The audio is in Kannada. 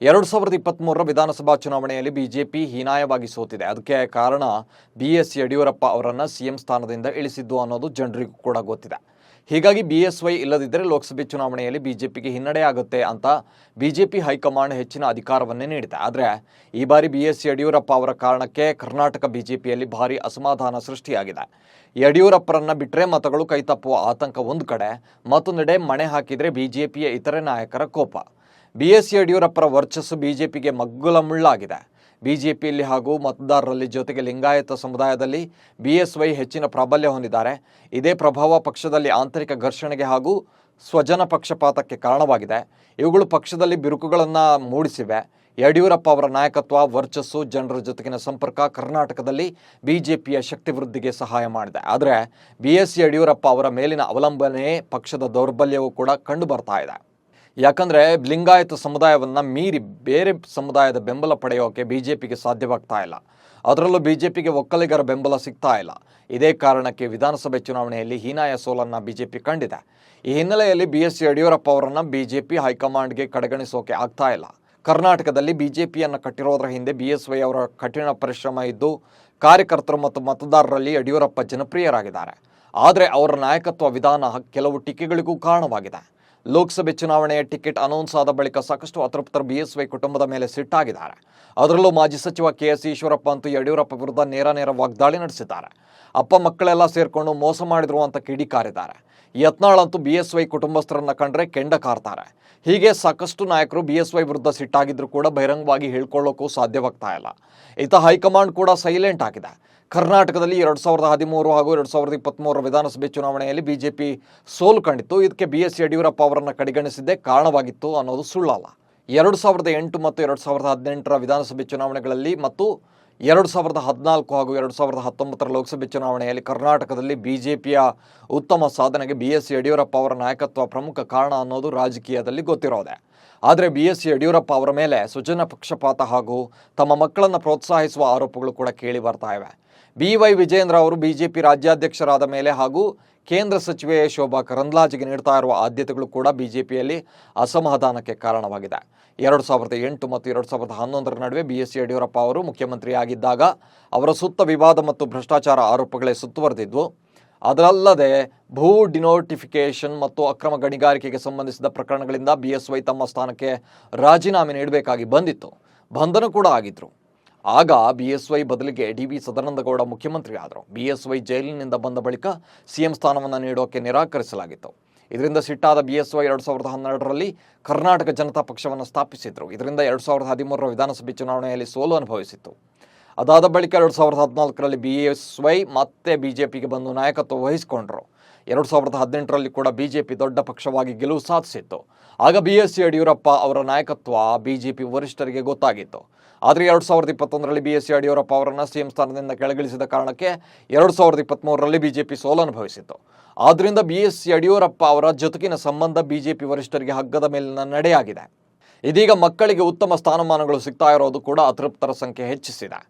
ಎರಡು ಸಾವಿರದ ಇಪ್ಪತ್ತ್ಮೂರರ ವಿಧಾನಸಭಾ ಚುನಾವಣೆಯಲ್ಲಿ ಬಿಜೆಪಿ ಹೀನಾಯವಾಗಿ ಸೋತಿದೆ. ಅದಕ್ಕೆ ಕಾರಣ ಬಿ ಎಸ್ ಯಡಿಯೂರಪ್ಪ ಅವರನ್ನು ಸಿಎಂ ಸ್ಥಾನದಿಂದ ಇಳಿಸಿದ್ದು ಅನ್ನೋದು ಜನರಿಗೂ ಕೂಡ ಗೊತ್ತಿದೆ. ಹೀಗಾಗಿ ಬಿ ಎಸ್ ವೈ ಇಲ್ಲದಿದ್ದರೆ ಲೋಕಸಭೆ ಚುನಾವಣೆಯಲ್ಲಿ ಬಿಜೆಪಿಗೆ ಹಿನ್ನಡೆ ಆಗುತ್ತೆ ಅಂತ ಬಿಜೆಪಿ ಹೈಕಮಾಂಡ್ ಹೆಚ್ಚಿನ ಅಧಿಕಾರವನ್ನೇ ನೀಡಿದೆ. ಆದರೆ ಈ ಬಾರಿ ಬಿ ಎಸ್ ಯಡಿಯೂರಪ್ಪ ಅವರ ಕಾರಣಕ್ಕೆ ಕರ್ನಾಟಕ ಬಿಜೆಪಿಯಲ್ಲಿ ಭಾರಿ ಅಸಮಾಧಾನ ಸೃಷ್ಟಿಯಾಗಿದೆ. ಯಡಿಯೂರಪ್ಪರನ್ನ ಬಿಟ್ಟರೆ ಮತಗಳು ಕೈತಪ್ಪುವ ಆತಂಕ ಒಂದು ಕಡೆ, ಮತ್ತೊಂದೆಡೆ ಮಣೆ ಹಾಕಿದರೆ ಬಿಜೆಪಿಯ ಇತರೆ ನಾಯಕರ ಕೋಪ. ಬಿ ಎಸ್ ಯಡಿಯೂರಪ್ಪರ ವರ್ಚಸ್ಸು ಬಿಜೆಪಿಗೆ ಮಗ್ಗುಲ ಮುಳ್ಳಾಗಿದೆ ಬಿಜೆಪಿಯಲ್ಲಿ ಹಾಗೂ ಮತದಾರರಲ್ಲಿ ಜೊತೆಗೆ ಲಿಂಗಾಯತ ಸಮುದಾಯದಲ್ಲಿ ಬಿಎಸ್ವೈ ಹೆಚ್ಚಿನ ಪ್ರಾಬಲ್ಯ ಹೊಂದಿದ್ದಾರೆ. ಇದೇ ಪ್ರಭಾವ ಪಕ್ಷದಲ್ಲಿ ಆಂತರಿಕ ಘರ್ಷಣೆಗೆ ಹಾಗೂ ಸ್ವಜನ ಪಕ್ಷಪಾತಕ್ಕೆ ಕಾರಣವಾಗಿದೆ. ಇವುಗಳು ಪಕ್ಷದಲ್ಲಿ ಬಿರುಕುಗಳನ್ನು ಮೂಡಿಸಿವೆ. ಯಡಿಯೂರಪ್ಪ ಅವರ ನಾಯಕತ್ವ, ವರ್ಚಸ್ಸು, ಜನರ ಜೊತೆಗಿನ ಸಂಪರ್ಕ ಕರ್ನಾಟಕದಲ್ಲಿ ಬಿಜೆಪಿಯ ಶಕ್ತಿ ವೃದ್ಧಿಗೆ ಸಹಾಯ ಮಾಡಿದೆ. ಆದರೆ ಬಿ ಎಸ್ ಯಡಿಯೂರಪ್ಪ ಅವರ ಮೇಲಿನ ಅವಲಂಬನೆ ಪಕ್ಷದ ದೌರ್ಬಲ್ಯವೂ ಕೂಡ ಕಂಡು ಬರ್ತಾ ಇದೆ. ಯಾಕಂದರೆ ಲಿಂಗಾಯತ ಸಮುದಾಯವನ್ನು ಮೀರಿ ಬೇರೆ ಸಮುದಾಯದ ಬೆಂಬಲ ಪಡೆಯೋಕೆ ಬಿ ಜೆ ಪಿಗೆ ಸಾಧ್ಯವಾಗ್ತಾ ಇಲ್ಲ. ಅದರಲ್ಲೂ ಬಿ ಜೆ ಪಿಗೆ ಒಕ್ಕಲಿಗರ ಬೆಂಬಲ ಸಿಗ್ತಾ ಇಲ್ಲ. ಇದೇ ಕಾರಣಕ್ಕೆ ವಿಧಾನಸಭೆ ಚುನಾವಣೆಯಲ್ಲಿ ಹೀನಾಯ ಸೋಲನ್ನು ಬಿ ಜೆ ಪಿ ಕಂಡಿದೆ. ಈ ಹಿನ್ನೆಲೆಯಲ್ಲಿ ಬಿ ಎಸ್ ಯಡಿಯೂರಪ್ಪ ಅವರನ್ನು ಬಿ ಜೆ ಪಿ ಹೈಕಮಾಂಡ್ಗೆ ಕಡೆಗಣಿಸೋಕೆ ಆಗ್ತಾ ಇಲ್ಲ. ಕರ್ನಾಟಕದಲ್ಲಿ ಬಿ ಜೆ ಪಿಯನ್ನು ಕಟ್ಟಿರೋದರ ಹಿಂದೆ ಬಿ ಎಸ್ ವೈ ಅವರ ಕಠಿಣ ಪರಿಶ್ರಮ ಇದ್ದು, ಕಾರ್ಯಕರ್ತರು ಮತ್ತು ಮತದಾರರಲ್ಲಿ ಯಡಿಯೂರಪ್ಪ ಜನಪ್ರಿಯರಾಗಿದ್ದಾರೆ. ಆದರೆ ಅವರ ನಾಯಕತ್ವ ವಿಧಾನ ಕೆಲವು ಟೀಕೆಗಳಿಗೂ ಕಾರಣವಾಗಿದೆ. ಲೋಕಸಭೆ ಚುನಾವಣೆಯ ಟಿಕೆಟ್ ಅನೌನ್ಸ್ ಆದ ಬಳಿಕ ಸಾಕಷ್ಟು ಅತೃಪ್ತರು ಬಿಎಸ್ವೈ ಕುಟುಂಬದ ಮೇಲೆ ಸಿಟ್ಟಾಗಿದ್ದಾರೆ. ಅದರಲ್ಲೂ ಮಾಜಿ ಸಚಿವ ಕೆ ಎಸ್ ಈಶ್ವರಪ್ಪ ಅಂತೂ ಯಡಿಯೂರಪ್ಪ ವಿರುದ್ಧ ನೇರ ನೇರ ವಾಗ್ದಾಳಿ ನಡೆಸಿದ್ದಾರೆ. ಅಪ್ಪ ಮಕ್ಕಳೆಲ್ಲ ಸೇರ್ಕೊಂಡು ಮೋಸ ಮಾಡಿದ್ರು ಅಂತ ಕಿಡಿಕಾರಿದ್ದಾರೆ. ಯತ್ನಾಳ್ ಅಂತೂ ಬಿಎಸ್ವೈ ಕುಟುಂಬಸ್ಥರನ್ನ ಕಂಡ್ರೆ ಕೆಂಡ ಕಾರ್ತಾರೆ. ಹೀಗೆ ಸಾಕಷ್ಟು ನಾಯಕರು ಬಿಎಸ್ವೈ ವಿರುದ್ಧ ಸಿಟ್ಟಾಗಿದ್ರು ಕೂಡ ಬಹಿರಂಗವಾಗಿ ಹೇಳ್ಕೊಳ್ಳೋಕ್ಕೂ ಸಾಧ್ಯವಾಗ್ತಾ ಇಲ್ಲ. ಇತ ಹೈಕಮಾಂಡ್ ಕೂಡ ಸೈಲೆಂಟ್ ಆಗಿದೆ. ಕರ್ನಾಟಕದಲ್ಲಿ ಎರಡು ಸಾವಿರದ ಹದಿಮೂರು ಹಾಗೂ ಎರಡು ಸಾವಿರದ ಇಪ್ಪತ್ತ್ಮೂರರ ವಿಧಾನಸಭೆ ಚುನಾವಣೆಯಲ್ಲಿ ಬಿಜೆಪಿ ಸೋಲು ಕಂಡಿತ್ತು. ಇದಕ್ಕೆ ಬಿ ಎಸ್ ಯಡಿಯೂರಪ್ಪ ಅವರನ್ನು ಕಡೆಗಣಿಸಿದ್ದೇ ಕಾರಣವಾಗಿತ್ತು ಅನ್ನೋದು ಸುಳ್ಳಲ್ಲ. ಎರಡು ಸಾವಿರದ ಎಂಟು ಮತ್ತು ಎರಡು ಸಾವಿರದ ಹದಿನೆಂಟರ ವಿಧಾನಸಭೆ ಚುನಾವಣೆಗಳಲ್ಲಿ ಮತ್ತು ಎರಡು ಸಾವಿರದ ಹದಿನಾಲ್ಕು ಹಾಗೂ ಎರಡು ಸಾವಿರದ ಹತ್ತೊಂಬತ್ತರ ಲೋಕಸಭೆ ಚುನಾವಣೆಯಲ್ಲಿ ಕರ್ನಾಟಕದಲ್ಲಿ ಬಿಜೆಪಿಯ ಉತ್ತಮ ಸಾಧನೆಗೆ ಬಿ ಎಸ್ ಯಡಿಯೂರಪ್ಪ ಅವರ ನಾಯಕತ್ವ ಪ್ರಮುಖ ಕಾರಣ ಅನ್ನೋದು ರಾಜಕೀಯದಲ್ಲಿ ಗೊತ್ತಿರೋದೆ. ಆದರೆ ಬಿ ಎಸ್ ಯಡಿಯೂರಪ್ಪ ಅವರ ಮೇಲೆ ಸುಜನ ಪಕ್ಷಪಾತ ಹಾಗೂ ತಮ್ಮ ಮಕ್ಕಳನ್ನು ಪ್ರೋತ್ಸಾಹಿಸುವ ಆರೋಪಗಳು ಕೂಡ ಕೇಳಿ ಬರ್ತಾ ಇವೆ. ಬಿ ವೈ ವಿಜೇಂದ್ರ ಅವರು ಬಿಜೆಪಿ ರಾಜ್ಯಾಧ್ಯಕ್ಷರಾದ ಮೇಲೆ ಹಾಗೂ ಕೇಂದ್ರ ಸಚಿವೆ ಶೋಭಾ ಕರಂದ್ಲಾಜೆಗೆ ನೀಡ್ತಾ ಇರುವ ಆದ್ಯತೆಗಳು ಕೂಡ ಬಿಜೆಪಿಯಲ್ಲಿ ಅಸಮಾಧಾನಕ್ಕೆ ಕಾರಣವಾಗಿದೆ. ಎರಡು ಸಾವಿರದ ಎಂಟು ಮತ್ತು ಎರಡು ಸಾವಿರದ ಹನ್ನೊಂದರ ನಡುವೆ ಬಿ ಎಸ್ ಯಡಿಯೂರಪ್ಪ ಅವರು ಮುಖ್ಯಮಂತ್ರಿಯಾಗಿದ್ದಾಗ ಅವರ ಸುತ್ತ ವಿವಾದ ಮತ್ತು ಭ್ರಷ್ಟಾಚಾರ ಆರೋಪಗಳೇ ಸುತ್ತುವರೆದಿದ್ವು. ಅದರಲ್ಲದೆ ಭೂ ಡಿನೋಟಿಫಿಕೇಷನ್ ಮತ್ತು ಅಕ್ರಮ ಗಣಿಗಾರಿಕೆಗೆ ಸಂಬಂಧಿಸಿದ ಪ್ರಕರಣಗಳಿಂದ ಬಿ ಎಸ್ ವೈ ತಮ್ಮ ಸ್ಥಾನಕ್ಕೆ ರಾಜೀನಾಮೆ ನೀಡಬೇಕಾಗಿ ಬಂದಿತ್ತು. ಬಂಧನ ಕೂಡ ಆಗಿದ್ರು. ಆಗ ಬಿ ಎಸ್ ವೈ ಬದಲಿಗೆ ಡಿ ವಿ ಸದಾನಂದಗೌಡ ಮುಖ್ಯಮಂತ್ರಿ ಆದರು ಬಿ ಎಸ್ ವೈ ಜೈಲಿನಿಂದ ಬಂದ ಬಳಿಕ ಸಿಎಂ ಸ್ಥಾನವನ್ನು ನೀಡೋಕೆ ನಿರಾಕರಿಸಲಾಗಿತ್ತು. ಇದರಿಂದ ಸಿಟ್ಟಾದ ಬಿ ಎಸ್ ವೈ ಎರಡು ಸಾವಿರದ ಹನ್ನೆರಡರಲ್ಲಿ ಕರ್ನಾಟಕ ಜನತಾ ಪಕ್ಷವನ್ನು ಸ್ಥಾಪಿಸಿದ್ರು. ಇದರಿಂದ ಎರಡು ಸಾವಿರದ ಹದಿಮೂರರ ವಿಧಾನಸಭೆ ಚುನಾವಣೆಯಲ್ಲಿ ಸೋಲು ಅನುಭವಿಸಿತ್ತು. ಅದಾದ ಬಳಿಕ ಎರಡು ಸಾವಿರದ ಹದಿನಾಲ್ಕರಲ್ಲಿ ಬಿ ಎಸ್ ವೈ ಮತ್ತೆ ಬಿಜೆಪಿಗೆ ಬಂದು ನಾಯಕತ್ವ ವಹಿಸಿಕೊಂಡರು. ಎರಡು ಸಾವಿರದ ಹದಿನೆಂಟರಲ್ಲಿ ಕೂಡ ಬಿಜೆಪಿ ದೊಡ್ಡ ಪಕ್ಷವಾಗಿ ಗೆಲುವು ಸಾಧಿಸಿತ್ತು. ಆಗ ಬಿ ಎಸ್ ಯಡಿಯೂರಪ್ಪ ಅವರ ನಾಯಕತ್ವ ಬಿಜೆಪಿ ವರಿಷ್ಠರಿಗೆ ಗೊತ್ತಾಗಿತ್ತು. ಆದರೆ ಎರಡು ಸಾವಿರದ ಇಪ್ಪತ್ತೊಂದರಲ್ಲಿ ಬಿ ಎಸ್ ಯಡಿಯೂರಪ್ಪ ಅವರನ್ನು ಸಿಎಂ ಸ್ಥಾನದಿಂದ ಕೆಳಗಿಳಿಸಿದ ಕಾರಣಕ್ಕೆ ಎರಡು ಸಾವಿರದ ಇಪ್ಪತ್ತ್ಮೂರರಲ್ಲಿ ಬಿಜೆಪಿ ಸೋಲು ಅನುಭವಿಸಿತ್ತು ಆದ್ದರಿಂದ ಬಿ ಎಸ್ ಯಡಿಯೂರಪ್ಪ ಅವರ ಜೊತೆಗಿನ ಸಂಬಂಧ ಬಿಜೆಪಿ ವರಿಷ್ಠರಿಗೆ ಹಗ್ಗದ ಮೇಲಿನ ನಡೆಯಾಗಿದೆ. ಇದೀಗ ಮಕ್ಕಳಿಗೆ ಉತ್ತಮ ಸ್ಥಾನಮಾನಗಳು ಸಿಗ್ತಾ ಇರೋದು ಕೂಡ ಅತೃಪ್ತರ ಸಂಖ್ಯೆ ಹೆಚ್ಚಿಸಿದೆ.